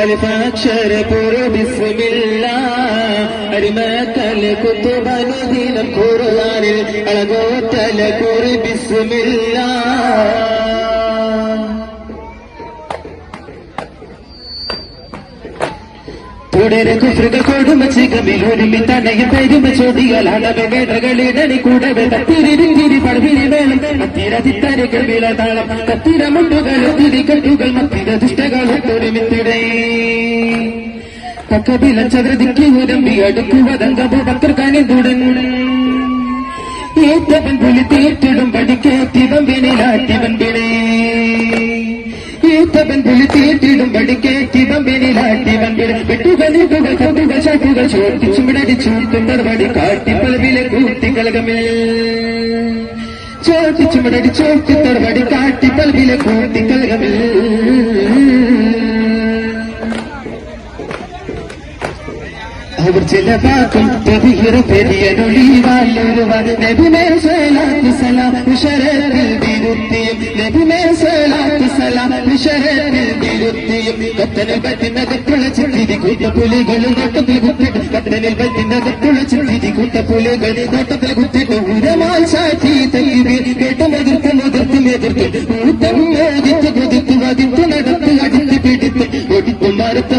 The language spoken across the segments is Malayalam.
അൽഫാക്ഷര കുറു ബിസ്മില്ല. അരിമക്കൽ കുത്തുബനുദിനം ഖുർആനിൽ അളകോത്തല കുറി ബിസ്മില്ല. തുടരെ കുഫ്രുകൾ കൊടുമച്ചികമിൽ ഒരുമി തണയും പെരുമ ചോദികൾ അടവേടകളിടണി കൂടവെ തത്തിരി പടവിരി വേണം കത്തിര തിത്തരകൾ വിളതാളം കത്തിര മുണ്ടുകൾ തിരി കെട്ടുകൾ മത്തിര ഒരുമിത്തിടേ പക്കബില ചതുരതിക്ക് ഉരമ്പി അടുക്കുവതങ്കബു ബക്കർ കണിതുടൻ. ഏറ്റവൻ പുലി തീറ്റിടും പടിക്കേറ്റിവൻ വിനിലാറ്റിവൻ വിളേ ഈത്തവൻ പുലി തീറ്റിടും പടിക്കേറ്റിവൻ വിനിലാറ്റിവൻ വിള വെട്ടുകളിട്ടുകൾ കത്തുകൾ ചട്ടുകൾ ചോട്ടിച്ചു മിടടിച്ചു തുണ്ടർവടി കാട്ടിപ്പളവിലെ കൂട്ടിക്കലകമേ ചോട്ടിച്ചു മിടടി ചോട്ടി തറവടി കാട്ടിപ്പളവിലെ കൂട്ടിക്കലകമേ അവർ ചിലവാക്കും പ്രതിഹിറ പെരിയനൊളിവാലൊരുവൻ നബിമേ സലാത്ത് സലാം വിശരത്തിൽ വിരുത്തിയും നബിമേ സലാത്ത് സലാം വിശരത്തിൽ വിരുത്തിയും കത്തനിൽ പറ്റിനകത്തുള്ള ചിന്തിരി കൂട്ട പുലികൾ നോട്ടത്തിൽ കുത്തിട്ട് കത്തനിൽ പറ്റിനകത്തുള്ള ചിന്തിരി കൂട്ട പുലികൾ നോട്ടത്തിൽ കുത്തിട്ട് ഉരമാൽ സാക്ഷി തയ്യവി കേട്ട് എതിർത്ത് വതിർത്ത് നടത്ത് അടിത്ത് പിടിത്ത് ഒടിത്ത് മരത്ത്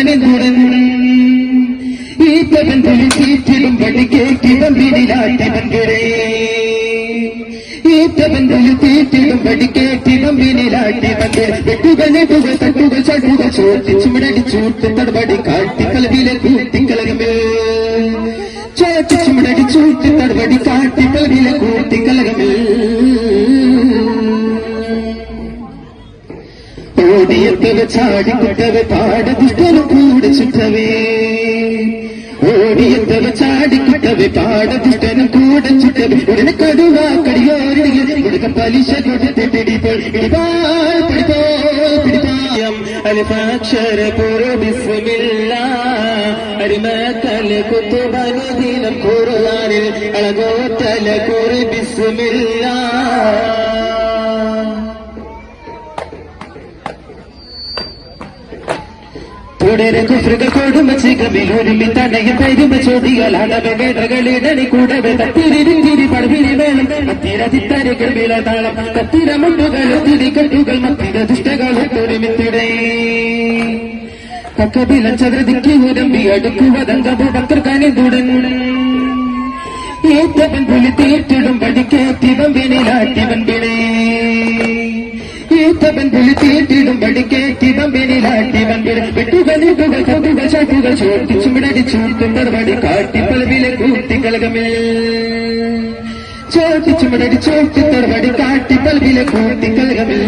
ഈത്തവൻ പുലി തീറ്റിലും പടിക്കേറ്റിവൻ വിനിലാറ്റിവൻ വെട്ടുകൾ തട്ടുക ചടുക ചോട്ടി ചുമടടി മിടടിച്ചു തടപടി കാട്ടിക്കളവില കൂട്ടിക്കളകമേ ചോട്ടി ചുമടടി മിടടിച്ചു തടപടി കാട്ടിക്കലവിലെ കൂട്ടിക്കളകമേ ഓടിയത്തവ ചാടിക്കുട്ടവ പാടദുഷ്ടനും കൂടെ ചുറ്റവേ ഓടിയത്തവ ചാടിക്കുട്ടവ പാടദുഷ്ടനും കൂടെ ചുറ്റവേ ഉടനെ കടുവാ ഉടക പലിശ കൊടുത്ത് പിടിപ്പോൾ പിടിപ്പാൾ പിടിപ്പോൾ പിടിപ്പായം അൽഫാക്ഷര പുറു ബിസ്മില്ല അരിമക്കൽ കുത്തുബനുദിനം കുറുവാനിൽ അളകോത്തല കുറി ബിസ്മില്ല തുടരെ കുഫ്രുകൾ കൊടുമച്ചികമിൽ ഒരുമി തണയും പെരുമ ചോദികൾ അടവേടകളിടണി കൂടവെ തത്തിരി പടവിരി വേണം. കത്തിര തിത്തരകൾ വിളതാളം കത്തിര മുണ്ടുകൾ തിരി കെട്ടുകൾ മത്തിര ദുഷ്ടകൾ ഒരുമിത്തിടേ പക്കബില ചതുരതിക്ക് ഉരമ്പി കണിതുടൻ ഏറ്റവൻ പുലി തീറ്റിടും വിള വെട്ടുകളിട്ടുകൾ കത്തുകൾ ചട്ടുകൾ ചോട്ടിച്ചു മിടടിച്ചു തുണ്ടർവടി കാട്ടിപ്പളവിലെ കൂട്ടിക്കലകമേ ചോട്ടിച്ചു മിടടി ചോട്ടി തറവടി കാട്ടിപ്പളവിലെ കൂട്ടിക്കലകമേ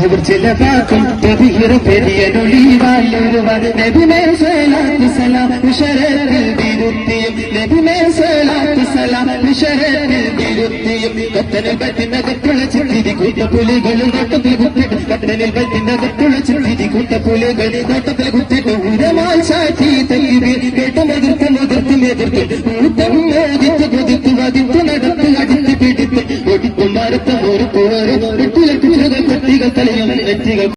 അവർ ചിലവാക്കും പ്രതിഹിറ പെരിയനൊളിവാലൊരുവൻ നബിമേ സലാത്ത് സലാം വിഷരത്തിൽ വിരുത്തിയും നബിമേ സലാത്ത് സലാം വിശരത്തിൽ കത്തനെ പറ്റുന്നതൊക്കെയുള്ള ചുള്ളിരി കൂട്ട പുലികൾ നോട്ടത്തിൽ കുത്തിട്ട് കത്തനിൽ പറ്റുന്നതൊക്കെയുള്ള ചുള്ളിരി കൂട്ട പുലികൾ നോട്ടത്തിൽ കുത്തിട്ട് തല്ലി കേട്ട കൂട്ടം